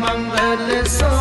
ਮੰਗਲ ਸੋਹਲਾਵੀ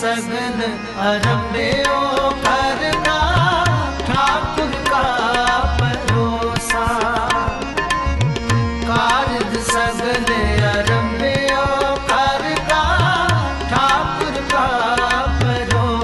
ਸਗਨ ਅਰੰਭਿਓ ਕਰਨਾ।